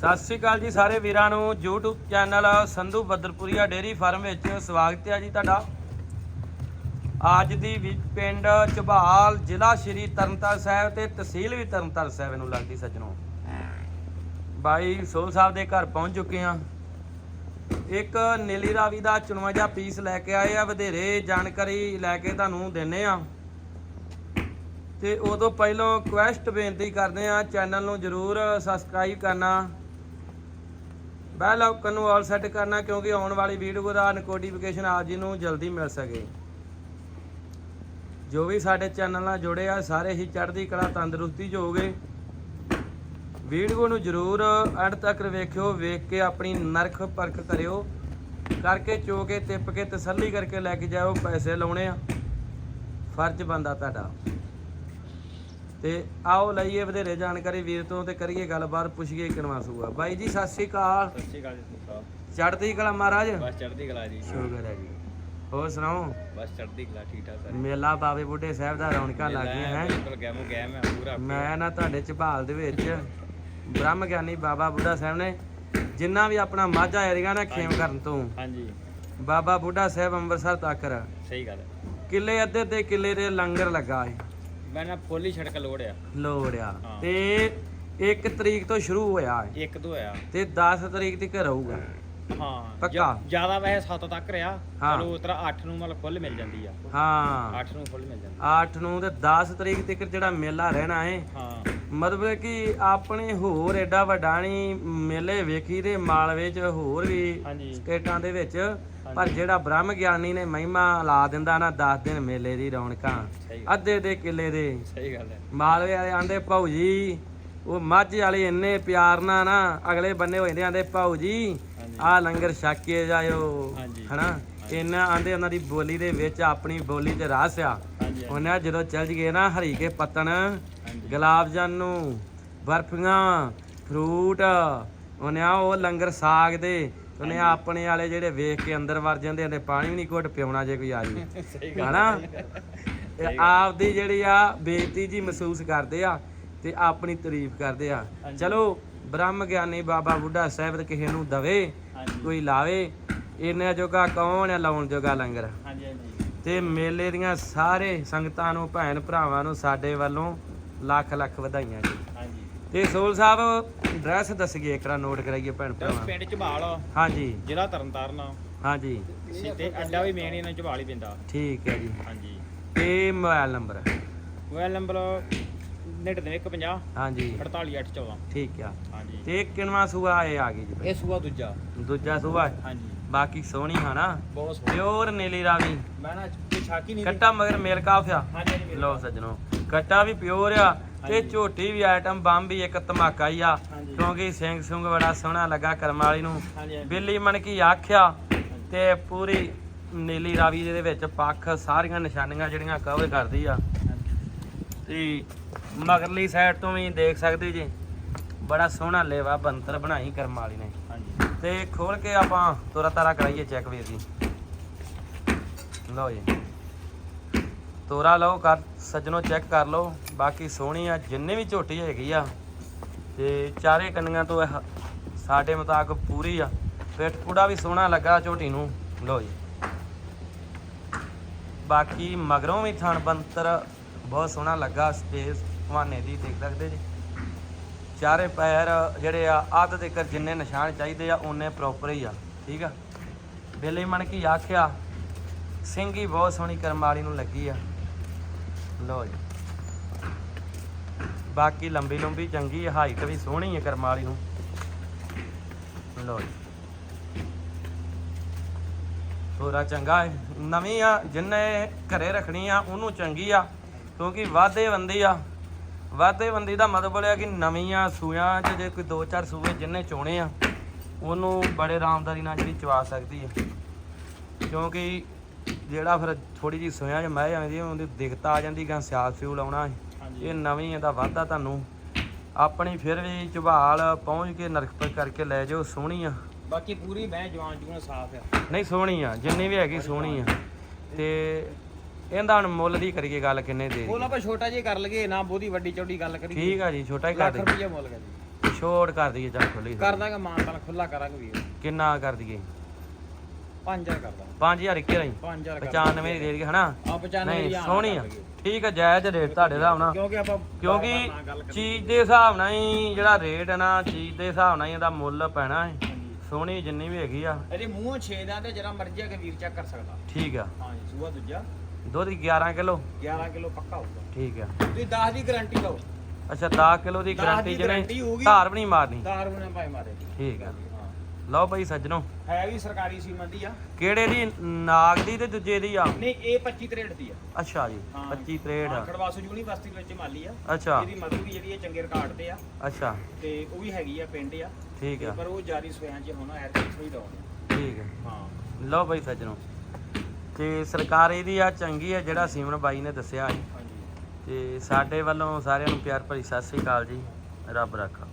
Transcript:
ਸਤਿ ਸ੍ਰੀ ਅਕਾਲ ਜੀ ਸਾਰੇ ਵੀਰਾਂ ਨੂੰ, YouTube channel Sandhu Badarpuria dairy farm ਵਿੱਚ ਸਵਾਗਤ ਹੈ ਜੀ ਤੁਹਾਡਾ। ਅੱਜ ਦੀ ਵੀ ਪਿੰਡ ਝਬਾਲ ਜ਼ਿਲ੍ਹਾ ਸ਼੍ਰੀ ਤਰਨਤਾਰਨ ਸਾਹਿਬ ਤੇ ਤਹਿਸੀਲ ਵੀ ਤਰਨਤਾਰਨ ਸਾਹਿਬ ਨੂੰ ਲੱਗਦੀ ਸੱਜਣੋ। ਬਾਈ ਸੋਲ ਸਾਹਿਬ ਦੇ ਘਰ ਪਹੁੰਚ ਚੁੱਕੇ ਆ ਇੱਕ ਨੀਲੀ ਰਾਵੀ ਦਾ ਚੁਣਵਾ ਜਿਹਾ ਪੀਸ ਲੈ ਕੇ ਆਏ ਆ, ਵਧੇਰੇ ਜਾਣਕਾਰੀ ਲੈ ਕੇ ਤੁਹਾਨੂੰ ਦਿੰਨੇ ਆ। ਤੇ ਉਦੋਂ ਪਹਿਲਾਂ ਕੁਐਸਟ ਬੇਨਤੀ ਕਰਦੇ ਆ, ਚੈਨਲ ਨੂੰ ਜਰੂਰ ਸਬਸਕ੍ਰਾਈਬ ਕਰਨਾ। ਬੈਲ ਆਈਕਨ ਨੂੰ ਆਲ ਸੈੱਟ ਕਰਨਾ, ਕਿਉਂਕਿ ਆਉਣ ਵਾਲੀ ਵੀਡੀਓ ਦਾ ਨੋਟੀਫਿਕੇਸ਼ਨ ਆਪ ਜੀ ਨੂੰ ਜਲਦੀ ਮਿਲ ਸਕੇ। ਜੋ ਵੀ ਸਾਡੇ ਚੈਨਲ ਨਾਲ ਜੁੜੇ ਆ, ਸਾਰੇ ਹੀ ਚੜ੍ਹਦੀ ਕਲਾ, ਤੰਦਰੁਸਤੀ 'ਚ ਹੋਗੇ ਵੀਡੀਓ ਨੂੰ ਜਰੂਰ ਅੰਤ ਤੱਕ ਵੇਖਿਓ, ਵੇਖ ਕੇ ਆਪਣੀ ਨਰਖ ਪਰਖ ਕਰਿਓ। ਕਰਕੇ ਚੋ ਕੇ, ਤਿੱਪ ਕੇ, ਤਸੱਲੀ ਕਰਕੇ ਲੈ ਕੇ ਜਾਓ ਪੈਸੇ ਲਾਉਣੇ ਆ। ਫਰਜ਼ ਬੰਦਾ ਤੁਹਾਡਾ। ਤੇ ਆਓ ਲਈਏ ਵਧੇਰੇ ਜਾਣਕਾਰੀ ਵੀਰ ਤੋਂ ਤੇ ਕਰੀਏ ਗੱਲਬਾਤ ਪੁੱਛੀਏ ਕਿਨਵਾ ਸੂਆ। ਬਾਈ ਜੀ ਸਤਿ ਸ਼੍ਰੀ ਅਕਾਲ। ਸਤਿ ਸ਼੍ਰੀ ਅਕਾਲ ਜੀ ਸਾਹਿਬ ਚੜ੍ਹਦੀ ਕਲਾ ਮਹਾਰਾਜ? ਬਸ ਚੜ੍ਹਦੀ ਕਲਾ ਜੀ। ਸ਼ੁਕਰ ਹੈ ਜੀ। ਹੋਰ ਸੁਣਾਓ? ਬਸ ਚੜ੍ਹਦੀ ਕਲਾ ਠੀਕ ਠਾਕ ਸਾਰੇ। ਮੇਲਾ ਬਾਬੇ ਬੁੱਢੇ ਸਾਹਿਬ ਦਾ ਰੌਣਕਾਂ ਲੱਗ ਗਈਆਂ ਹੈ? ਬਿਲਕੁਲ ਗੈਮੋ ਗੈਮ ਹੈ ਪੂਰਾ ਮੈਂ ਨਾ ਤੁਹਾਡੇ ਝਬਾਲ ਦੇ ਵਿੱਚ ਬ੍ਰਹਮ ਗਿਆਨੀ ਬਾਬਾ ਬੁੱਢਾ ਸਾਹਿਬ ਨੇ ਜਿੰਨਾ ਵੀ ਆਪਣਾ ਮਾਝਾ ਏਰੀਆ ਨਾ ਖੇਮ ਕਰਨ ਤੋਂ ਹਾਂਜੀ। ਬਾਬਾ ਬੁੱਢਾ ਸਾਹਿਬ ਅੰਮ੍ਰਿਤਸਰ ਤੱਕ ਸਹੀ ਗੱਲ ਹੈ। ਕਿੱਲੇ ਅੱਧੇ ਤੇ ਕਿੱਲੇ ਦੇ ਲੰਗਰ ਲੱਗਾ ਹੈ ਮੈਂ ਨਾ ਫੁੱਲੀ ਛੜਕ ਲੋੜਿਆ। ਲੋੜਿਆ। ਹਾਂ। ਤੇ 1 ਤਰੀਕ ਤੋਂ ਸ਼ੁਰੂ ਹੋਇਆ ਹੈ ਇੱਕ ਦੋ ਹੋਇਆ। ਤੇ 10 ਤਰੀਕ ਤੱਕ ਰਹੂਗਾ। ਹਾਂ ਪੱਕਾ? ਜ਼ਿਆਦਾ ਵੈਸੇ 7 ਤੱਕ ਰਿਹਾ। ਹਾਂ। ਚਲੋ ਉਸ ਤਰ੍ਹਾਂ 8 ਨੂੰ ਮਤਲਬ ਫੁੱਲ ਮਿਲ ਜਾਂਦੀ ਆ। ਹਾਂ। 8 ਨੂੰ ਫੁੱਲ ਮਿਲ ਜਾਂਦੀ 8 ਨੂੰ ਤੇ 10 ਤਰੀਕ ਤੱਕ ਜਿਹੜਾ ਮੇਲਾ ਰਹਿਣਾ ਹੈ ਹਾਂ। ਮਤਲਬ ਕਿ ਆਪਣੇ ਹੋਰ ਐਡਾ ਵੱਡਾ ਨਹੀਂ ਮੇਲੇ ਵੇਖੀ ਦੇ ਮਾਲਵੇ ਚ ਹੋਰ ਵੀ ਹਾਂਜੀ। ਸਟੇਟਾਂ ਦੇ ਵਿੱਚ ਪਰ ਜਿਹੜਾ ਬ੍ਰਹਮ ਗਿਆਨੀ ਨੇ ਮਹਿਮਾ ਲਾ ਦਿੰਦਾ ਨਾ 10 ਦਿਨ ਮੇਲੇ ਦੀ ਰੌਣਕਾਂ। ਅੱਧੇ ਦੇ ਕਿੱਲੇ ਦੇ। ਸਹੀ ਗੱਲ ਹੈ। ਮਾਲਵੇ ਵਾਲੇ ਆਂਦੇ ਭਾਊ ਜੀ ਉਹ ਮੱਝ ਵਾਲੇ ਇੰਨੇ ਪਿਆਰ ਨਾਲ ਨਾ ਅਗਲੇ ਬੰਨੇ ਹੋ ਜਾਂਦੇ ਆਂਦੇ ਭਾਊ ਜੀ ਆ ਲੰਗਰ ਛਕ ਕੇ ਜਾਇਓ। ਹਨਾ? ਇਹਨਾਂ ਆਂਦੇ ਉਹਨਾਂ ਦੀ ਬੋਲੀ ਦੇ ਵਿੱਚ ਆਪਣੀ ਬੋਲੀ ਤੇ ਰਾਸ ਆ। ਉਹਨਾਂ ਜਦੋਂ ਚੱਲ ਗਏ ਨਾ ਹਰੀ ਕੇ ਪੱਤਣ ਹਾਂਜੀ। ਗੁਲਾਬ ਜਾਨੂ ਬਰਫੀਆਂ ਫਰੂਟ ਉਹਨੇ ਉਹ ਲੰਗਰ ਸਾਗ ਦੇ ਉਹਨੇ ਆਪਣੇ ਵਾਲੇ ਜਿਹੜੇ ਵੇਖ ਕੇ ਅੰਦਰ ਵੜ ਜਾਂਦੇ ਨੇ ਪਾਣੀ ਵੀ ਨਹੀਂ ਘੁੱਟ ਪਿਉਣਾ ਜੇ ਕੋਈ ਆ ਜੀ ਹਨਾ? ਆਪਦੀ ਜਿਹੜੀ ਆ ਬੇਇੱਜ਼ਤੀ ਜੀ ਮਹਿਸੂਸ ਕਰਦੇ ਆ ਤੇ ਆਪਣੀ ਤਾਰੀਫ ਕਰਦੇ ਆ। ਚਲੋ ਬ੍ਰਹਮ ਗਿਆਨੀ ਬਾਬਾ ਬੁੱਢਾ ਸਾਹਿਬ ਕਿਸੇ ਨੂੰ ਦਵੇ ਕੋਈ ਲਾਵੇ ਇਹਨਾਂ ਜੋਗਾ ਕੌਣ ਆ ਲਾਉਣ ਜੋਗਾ ਲੰਗਰ? ਹਾਂਜੀ ਹਾਂਜੀ। ਤੇ ਮੇਲੇ ਦੀਆਂ ਸਾਰੇ ਸੰਗਤਾਂ ਨੂੰ ਭੈਣ ਭਰਾਵਾਂ ਨੂੰ ਸਾਡੇ ਵੱਲੋਂ ਲੱਖ ਲੱਖ ਵਧਾਈਆਂ ਜੀ। ਤੇ ਸੋਲ ਸਾਹਿਬ ਐਡਰੈਸ ਦੱਸੀਏ ਇੱਕ ਵਾਰ ਨੋਟ ਕਰਾਈਏ ਭੈਣ ਤੇ ਭਰਾਵਾਂ। ਪਿੰਡ ਝਬਾਲ ਹਾਂਜੀ। ਜ਼ਿਲ੍ਹਾ ਤਰਨਤਾਰਨ ਹਾਂਜੀ। ਸਿੱਧੇ ਅੱਡਾ ਵੀ ਮੇਨ ਇਹਨਾਂ ਝਬਾਲ ਹੀ ਪੈਂਦਾ ਠੀਕ ਹੈ ਜੀ। ਹਾਂਜੀ। ਤੇ ਮੋਬਾਈਲ ਨੰਬਰ? ਮੋਬਾਈਲ ਨੰਬਰ 9950 ਹਾਂਜੀ। 48814 ਠੀਕ ਆ। ਹਾਂਜੀ। ਤੇ ਕਿਨਵਾ ਸੂਆ ਇਹ ਆ ਗਈ ਜੀ ਇਹ ਸੂਆ ਦੂਜਾ। ਦੂਜਾ ਸੂਆ? ਹਾਂਜੀ। ਬਾਕੀ ਸੋਹਣੀ ਹਨਾ ਬਹੁਤ ਸੋਹਣਾ। ਪਿਓਰ ਨੀਲੀ ਰਾਵੀ। ਮੈਂ ਨਾ ਛਾਕੀ ਨਹੀਂ ਕੱਟਾ ਮਗਰ ਮੇਲ ਕਾਫਿਆ ਹਾਂਜੀ ਲਓ ਸੱਜਣੋ ਕੱਟਾ ਵੀ ਪਿਓਰ ਆ। ਤੇ। ਝੋਟੀ ਵੀ ਆਈਟਮ ਬੰਬ ਵੀ ਇੱਕ ਧਮਾਕਾ ਹੀ ਆ। ਕਿਉਂਕਿ ਸਿੰਘ ਸੁੰਗ ਬੜਾ ਸੋਹਣਾ ਲੱਗਾ ਕਰਮ ਵਾਲੀ ਨੂੰ ਬਿੱਲੀ ਮਣ ਕੀ ਆਖਿਆ ਤੇ ਪੂਰੀ ਨੀਲੀ ਰਾਵੀ ਦੇ ਵਿੱਚ ਪੱਖ ਸਾਰੀਆਂ ਨਿਸ਼ਾਨੀਆਂ ਜਿਹੜੀਆਂ ਕਵਰ ਕਰਦੀ ਆ। ਤੇ ਮਗਰਲੀ ਸਾਈਡ ਤੋਂ ਵੀ ਦੇਖ ਸਕਦੇ ਜੀ। ਬੜਾ ਸੋਹਣਾ ਲੇਵਾ ਬੰਤਰ ਬਣਾਈ ਕਰਮ ਵਾਲੀ ਨੇ ਤੇ ਖੋਲ ਕੇ ਆਪਾਂ ਤੋਰਾ ਤਾਰਾ ਕਰਾਈਏ ਚੈੱਕ ਵੀਰ ਜੀ। ਲਓ ਜੀ। ਤੋਰਾ ਲਓ ਕਰ ਸੱਜਣੋ ਚੈੱਕ ਕਰ ਲਓ। ਬਾਕੀ ਸੋਹਣੀ ਆ, ਜਿੰਨੇ ਵੀ ਝੋਟੀ ਹੈਗੀ ਆ, ਤੇ ਚਾਰੇ ਕੰਨੀਆਂ ਤੋਂ ਇਹ ਸਾਡੇ ਮੁਤਾਬਕ ਪੂਰੀ ਆ। ਪਿੱਠ ਪੂੜਾ ਵੀ ਸੋਹਣਾ ਲੱਗਾ ਝੋਟੀ ਨੂੰ। ਲਓ ਜੀ। ਬਾਕੀ ਮਗਰੋਂ ਵੀ ਥਣ ਬੰਤਰ ਬਹੁਤ ਸੋਹਣਾ ਲੱਗਾ, ਸਪੇਸ ਹਵਾਨੇ ਦੀ, ਦੇਖ ਸਕਦੇ ਜੀ। ਚਾਰੇ ਪੈਰ ਜਿਹੜੇ ਆ, ਅੱਧ ਤੱਕ ਜਿੰਨੇ ਨਿਸ਼ਾਨ ਚਾਹੀਦੇ ਆ ਉਹਨੇ ਪ੍ਰੋਪਰ ਹੀ ਆ, ਠੀਕ ਆ? ਬੇਲੇ ਮਣ ਕੀ ਆਖਿਆ, ਸਿੰਘ ਹੀ ਬਹੁਤ ਸੋਹਣੀ ਕਰਮ ਵਾਲੀ ਨੂੰ ਲੱਗੀ ਆ। ਲੋ ਜੀ। ਬਾਕੀ ਲੰਬੀ ਲੰਬੀ, ਚੰਗੀ, ਹਾਈਟ ਵੀ ਸੋਹਣੀ ਹੈ ਕਰਮ ਵਾਲੀ ਨੂੰ। ਲੋ ਜੀ। ਥੋੜਾ ਚੰਗਾ ਹੈ। ਨਵੀਂ ਆ, ਜਿੰਨੇ ਘਰੇ ਰੱਖਣੀ ਆ, ਉਹਨੂੰ ਚੰਗੀ ਆ, ਕਿਉਂਕਿ ਵਾਧੇ ਬੰਦੀ ਆ। ਵਾਧੇ ਬੰਦੀ ਦਾ ਮਤਲਬ ਹੈ ਕਿ ਨਵੀਆਂ ਸੂਆਂ 'ਚ ਜੇ ਕੋਈ ਦੋ ਚਾਰ ਸੂਏ ਜਿੰਨੇ ਚੋਣੇ ਆ, ਉਹਨੂੰ ਬੜੇ ਆਰਾਮਦਾਰੀ ਨਾਲ ਜਿਹੜੀ ਚਵਾ ਸਕਦੀ ਹੈ ਕਿਉਂਕਿ ਜਿਹੜਾ ਫਿਰ ਥੋੜੀ ਜੀ ਸੂਆਂ 'ਚ ਮਹਿ ਜਾਂਦੀ ਉਹਦੀ ਦਿੱਕਤ ਆ ਜਾਂਦੀ ਗਾ ਸਿਆਲ ਸਿਊਲ ਆਉਣਾ ਹੈ। ਇਹ ਨਵੀਂ ਇਹਦਾ ਵਾਧਾ ਤੁਹਾਨੂੰ। ਆਪਣੀ ਫਿਰ ਵੀ ਝਬਾਲ ਪਹੁੰਚ ਕੇ ਨਰਖਪਰ ਕਰਕੇ ਲੈ ਜਾਓ ਸੋਹਣੀ ਆ। ਬਾਕੀ ਪੂਰੀ ਮੈਂ ਜਵਾਨ ਜੂਨ ਸਾਫ਼ ਆ। ਨਹੀਂ ਸੋਹਣੀ ਆ। ਜਿੰਨੀ ਵੀ ਹੈਗੀ ਸੋਹਣੀ ਆ। ਤੇ ਇਹਦਾ ਹੁਣ ਮੁੱਲ ਦੀ ਕਰੀਏ ਗੱਲ ਕਿੰਨੇ ਦੇ ਬੋਲ ਆਪਾਂ ਛੋਟਾ ਜਿਹਾ ਕਰ ਲਈਏ ਨਾ ਬਹੁਤੀ ਵੱਡੀ ਚੌੜੀ ਗੱਲ ਕਰੀਏ। ਠੀਕ ਆ ਜੀ ਛੋਟਾ ਹੀ ਕਰ ਲੱਖ ਦੇ ਮੁੱਲ ਕਰ ਜੀ। ਛੋੜ ਕਰ ਦਈਏ ਚੱਲ ਖੁੱਲੀ ਕਰ ਦਾਂਗੇ ਮਾਨਤਾਨ ਖੁੱਲਾ ਕਰਾਂਗੇ ਵੀਰ। ਕਿੰਨਾ ਕਰ ਦਈਏ? 5000 ਕਰ ਦਾਂਗੇ। 5000 ਇੱਕੇ ਰਹੀ 5000 95 ਦੀ ਦੇ ਦਈਏ ਹਨਾ? ਆ 95 ਨਹੀਂ ਦੀ ਸੋਹਣੀ ਆ। ਠੀਕ ਆ ਜਾਇਜ਼ ਰੇਟ ਤੁਹਾਡੇ ਹਿਸਾਬ ਨਾਲ। ਕਿਉਂਕਿ ਆਪਾਂ ਕਿਉਂਕਿ ਨਾ। ਚੀਜ਼ ਦੇ ਹਿਸਾਬ ਨਾਲ ਹੀ ਜਿਹੜਾ ਰੇਟ ਹੈ ਨਾ ਚੀਜ਼ ਦੇ ਹਿਸਾਬ ਨਾਲ ਹੀ ਇਹਦਾ ਮੁੱਲ ਪੈਣਾ ਹੈ। ਸੋਹਣੀ ਜਿੰਨੀ ਵੀ ਹੈਗੀ ਆ। ਇਹਦੇ ਮੂੰਹੋਂ ਛੇਦਾਂ ਤੇ ਜਿਹੜਾ ਮਰਜ਼ੀ ਆ ਕੇ ਵੀਰ ਚੈੱਕ ਕਰ ਸਕਦਾ। ਠੀਕ ਆ। ਹਾਂਜੀ ਸੂਆ ਦੂਜਾ। ਦੁੱਧ 11 ਕਿਲੋ। 11 ਕਿਲੋ ਪੱਕਾ ਹੋਊਗਾ। ਠੀਕ ਆ। ਤੁਸੀਂ 10 ਦੀ ਗਾਰੰਟੀ ਲਓ ਅੱਛਾ 10 ਕਿਲੋ ਦੀ ਗਾਰੰਟੀ ਦੀ ਜਿਹਨੇ। ਧਾਰ ਵੀ ਨਹੀਂ ਮਾਰਨੀ। ਦਾਰ ਬਣਾ ਭਾਈ ਮਾਰੇ। ਠੀਕ ਆ। ਲਓ ਬਈ ਸੱਜਣੋ। ਹੈ ਵੀ ਸਰਕਾਰੀ ਸੀਮਨ ਦੀ ਆ। ਕਿਹੜੇ ਦੀ? ਨਾਗ ਦੀ ਤੇ ਦੂਜੇ ਦੀ ਆ? ਨਹੀਂ ਇਹ 25 ਤਰੇੜ ਦੀ ਆ। ਅੱਛਾ ਜੀ 25 63 ਹਾਂ, ਖੜਵਾਸੂ ਯੂਨੀਵਰਸਿਟੀ ਵਿੱਚ ਮਾਲੀ ਆ। ਅੱਛਾ। ਇਹਦੀ ਮਦਰ ਵੀ ਜਿਹੜੀ ਹੈ ਚੰਗੇ ਰਿਕਾਰਡ ਤੇ ਆ। ਅੱਛਾ। ਤੇ ਉਹ ਵੀ ਹੈਗੀ ਆ ਪਿੰਡ ਆ। ਠੀਕ ਆ। ਪਰ ਉਹ ਜਾਰੀ ਸੋਇਆਂ ਚ ਹੁਣ ਐਰ ਕਿਥੋਂ ਹੀ ਦਵਾਉਣੇ ਠੀਕ ਆ। ਹਾਂ। ਲਓ ਬਈ ਸੱਜਣੋ। ਤੇ ਸਰਕਾਰ ਇਹਦੀ ਆ ਚੰਗੀ ਆ ਜਿਹੜਾ ਸੀਮਨ ਬਾਈ ਨੇ ਦੱਸਿਆ ਤੇ ਸਾਡੇ ਵੱਲੋਂ ਸਾਰਿਆਂ ਨੂੰ ਪਿਆਰ ਭਰੀ ਸਤਿ ਸ੍ਰੀ ਅਕਾਲ ਜੀ। ਰੱਬ ਰੱਖਾ।